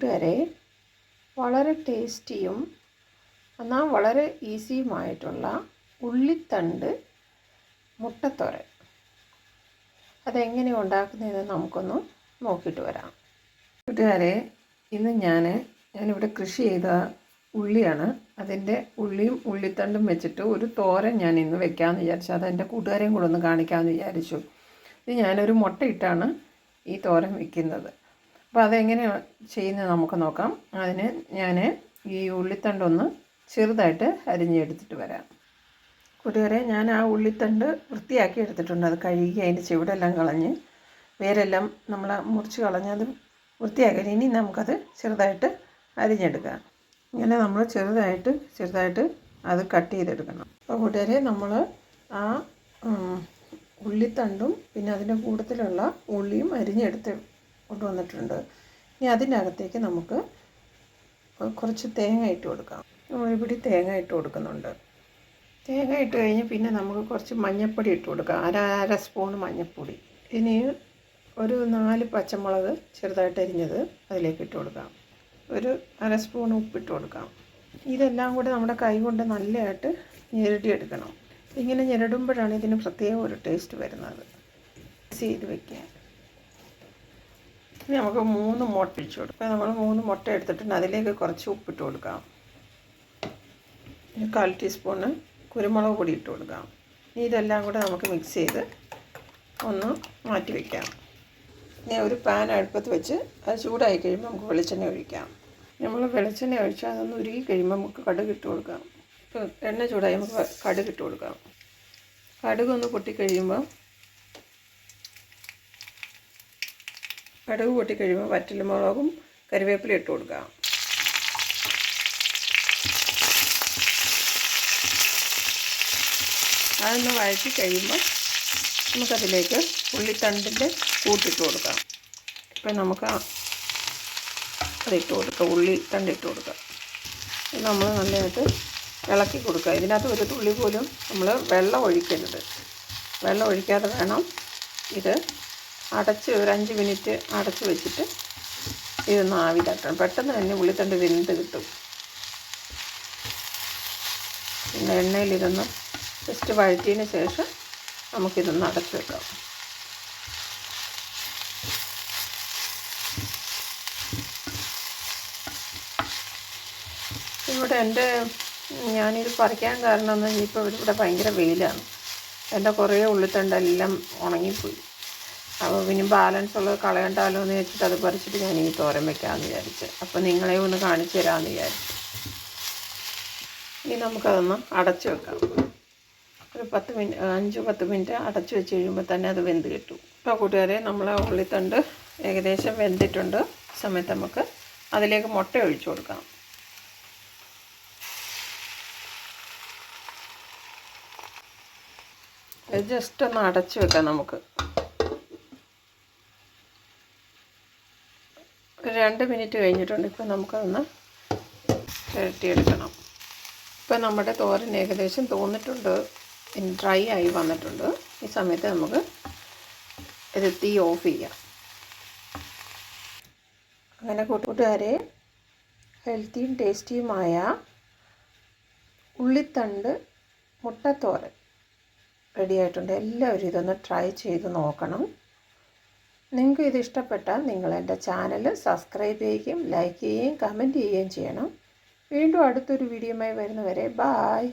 കൂട്ടുകാരെ വളരെ ടേസ്റ്റിയും എന്നാൽ വളരെ ഈസിയുമായിട്ടുള്ള ഉള്ളിത്തണ്ട് മുട്ടത്തോരൻ അതെങ്ങനെ ഉണ്ടാക്കുന്നതെന്ന് നമുക്കൊന്ന് നോക്കിയിട്ട് വരാം. കൂട്ടുകാരെ ഇന്ന് ഞാൻ ഞാനിവിടെ കൃഷി ചെയ്ത ഉള്ളിയാണ്. അതിന്റെ ഉള്ളിയും ഉള്ളിത്തണ്ടും വെച്ചിട്ട് ഒരു തോരൻ ഞാൻ ഇന്ന് വെക്കാമെന്ന് വിചാരിച്ചു. അത് എന്റെ കൂട്ടുകാരെയും കൂടെ ഒന്ന് കാണിക്കാമെന്ന് വിചാരിച്ചു. ഇത് ഞാനൊരു മുട്ടയിട്ടാണ് ഈ തോരൻ വെക്കുന്നത്. അപ്പോൾ അതെങ്ങനെയാണ് ചെയ്യുന്നത് നമുക്ക് നോക്കാം. അതിന് ഞാൻ ഈ ഉള്ളിത്തണ്ടൊന്ന് ചെറുതായിട്ട് അരിഞ്ഞെടുത്തിട്ട് വരാം. കൂട്ടുകാരെ ഞാൻ ആ ഉള്ളിത്തണ്ട് വൃത്തിയാക്കി എടുത്തിട്ടുണ്ട്. അത് കഴുകി അതിന്റെ ചുവടെല്ലാം കളഞ്ഞ് വേരെല്ലാം നമ്മൾ മുറിച്ച് കളഞ്ഞത് വൃത്തിയാക്കി. ഇനി നമുക്കത് ചെറുതായിട്ട് അരിഞ്ഞെടുക്കാം. ഇങ്ങനെ നമ്മൾ ചെറുതായിട്ട് ചെറുതായിട്ട് അത് കട്ട് ചെയ്തെടുക്കണം. അപ്പോൾ കൂട്ടുകാരെ നമ്മൾ ആ ഉള്ളിത്തണ്ടും പിന്നെ അതിന്റെ കൂട്ടത്തിലുള്ള ഉള്ളിയും അരിഞ്ഞെടുത്ത് കൊണ്ടുവന്നിട്ടുണ്ട്. ഇനി അതിന്റെ അകത്തേക്ക് നമുക്ക് കുറച്ച് തേങ്ങ ഇട്ട് കൊടുക്കാം. ഒരു പിടി തേങ്ങ ഇട്ട് കൊടുക്കുന്നുണ്ട്. തേങ്ങ ഇട്ട് കഴിഞ്ഞ് പിന്നെ നമുക്ക് കുറച്ച് മഞ്ഞൾപ്പൊടി ഇട്ട് കൊടുക്കാം. അര അര സ്പൂൺ മഞ്ഞൾപ്പൊടി ഇനി ഒരു നാല് പച്ചമുളക് ചെറുതായിട്ട് അരിഞ്ഞത് അതിലേക്ക് ഇട്ട് കൊടുക്കാം. ഒരു അര സ്പൂൺ ഉപ്പിട്ട് കൊടുക്കാം. ഇതെല്ലാം കൂടെ നമ്മുടെ കൈ കൊണ്ട് നല്ലതായിട്ട് ഞെരടിയെടുക്കണം ഇങ്ങനെ ഞെരടുമ്പോഴാണ് ഇതിന് പ്രത്യേക ഒരു ടേസ്റ്റ് വരുന്നത്. ചെയ്ത് വെക്കാൻ. ഇനി നമുക്ക് മൂന്ന് മുട്ട ഇടിച്ചു കൊടുക്കാം. നമ്മൾ മൂന്ന് മുട്ട എടുത്തിട്ടുണ്ട്. അതിലേക്ക് കുറച്ച് ഉപ്പിട്ട് കൊടുക്കാം. കാൽ ടീസ്പൂണ് കുരുമുളക് പൊടി ഇട്ട് കൊടുക്കാം. ഇനി ഇതെല്ലാം കൂടെ നമുക്ക് മിക്സ് ചെയ്ത് ഒന്ന് മാറ്റി വയ്ക്കാം ഇനി ഒരു പാൻ അടുപ്പത്ത് വെച്ച് അത് ചൂടായി കഴിയുമ്പോൾ നമുക്ക് വെളിച്ചെണ്ണ ഒഴിക്കാം. നമ്മൾ വെളിച്ചെണ്ണ ഒഴിച്ചാൽ അതൊന്ന് ഉരുകി കഴിയുമ്പോൾ നമുക്ക് കടുക് ഇട്ട് കൊടുക്കാം. എണ്ണ ചൂടായി നമുക്ക് കടുക് ഇട്ട് കൊടുക്കാം. കടുക് ഒന്ന് പൊട്ടിക്കഴിയുമ്പോൾ കടുക് പൊട്ടിക്കഴിയുമ്പോൾ വറ്റൽമുളകും കറിവേപ്പില ഇട്ട് കൊടുക്കാം അതൊന്ന് വഴറ്റി കഴിയുമ്പോൾ നമുക്കതിലേക്ക് ഉള്ളിത്തണ്ടിന്റെ കൂട്ടിട്ട് കൊടുക്കാം. ഇപ്പം നമുക്ക് അതിട്ട് കൊടുക്കാം. ഉള്ളി തണ്ടിട്ട് കൊടുക്കാം. ഇത് നമ്മൾ നല്ലതായിട്ട് ഇളക്കി കൊടുക്കുക. ഇതിനകത്ത് ഒരു തുള്ളി പോലും നമ്മൾ വെള്ളം ഒഴിക്കരുത്. വെള്ളം ഒഴിക്കാതെ വേണം ഇത് അടച്ച് ഒരു അഞ്ച് മിനിറ്റ് അടച്ച് വെച്ചിട്ട് ഇതൊന്ന് ആവിതാക്കണം. പെട്ടെന്ന് തന്നെ ഉള്ളിത്തണ്ട് വെന്ത് കിട്ടും. പിന്നെ എണ്ണയിൽ ഇതൊന്ന് ജസ്റ്റ് വഴറ്റിയതിന് ശേഷം നമുക്കിതൊന്ന് അടച്ച് വെക്കാം. ഇവിടെ എന്റെ ഞാനിത് പറിക്കാൻ കാരണം എന്ന് ഇപ്പോൾ ഇവിടെ ഭയങ്കര വെയിലാണ്. എന്റെ കുറേ ഉള്ളിത്തണ്ടെല്ലാം ഉണങ്ങിപ്പോയി. അപ്പോൾ പിന്നെ ബാലൻസ് ഉള്ളത് കളയണ്ടല്ലോ എന്ന് വെച്ചിട്ട് അത് പറിച്ചിട്ട് ഞാൻ ഈ തോരൻ വെക്കാമെന്ന് വിചാരിച്ച്. അപ്പോൾ നിങ്ങളെ ഒന്ന് കാണിച്ചു തരാമെന്ന് വിചാരിച്ചു. ഇനി നമുക്കതൊന്ന് അടച്ചു വെക്കാം. ഒരു പത്ത് മിനിറ്റ് അഞ്ച് പത്ത് മിനിറ്റ് അടച്ചു വെച്ച് കഴിയുമ്പോൾ തന്നെ അത് വെന്ത് കിട്ടും. ഇപ്പോൾ കൂട്ടുകാരെ നമ്മളെ ഉള്ളിത്തണ്ട് ഏകദേശം വെന്തിട്ടുണ്ട്. സമയത്ത് നമുക്ക് അതിലേക്ക് മുട്ട ഒഴിച്ചു കൊടുക്കാം ജസ്റ്റ് ഒന്ന് അടച്ചു വെക്കാം നമുക്ക്. ഒരു രണ്ട് മിനിറ്റ് കഴിഞ്ഞിട്ടുണ്ട്. ഇപ്പം നമുക്കതൊന്ന് ചിരട്ടിയെടുക്കണം ഇപ്പം നമ്മുടെ തോരൻ ഏകദേശം തോന്നിട്ടുണ്ട്. ഡ്രൈ ആയി വന്നിട്ടുണ്ട്. ഈ സമയത്ത് നമുക്ക് ഇത് തീ ഓഫ് ചെയ്യാം. അങ്ങനെ കൂട്ടുകാരെ ഹെൽത്തിയും ടേസ്റ്റിയുമായ ഉള്ളിത്തണ്ട് മുട്ടത്തോരൻ റെഡി ആയിട്ടുണ്ട്. എല്ലാവരും ഇതൊന്ന് ട്രൈ ചെയ്ത് നോക്കണം. നിങ്ങൾക്ക് ഇത് ഇഷ്ടപ്പെട്ടാൽ നിങ്ങൾ എന്റെ ചാനൽ സബ്സ്ക്രൈബ് ചെയ്യുകയും ലൈക്ക് ചെയ്യുകയും കമന്റ് ചെയ്യുകയും ചെയ്യണം. വീണ്ടും അടുത്തൊരു വീഡിയോയുമായി വരുന്നവരെ ബായ്.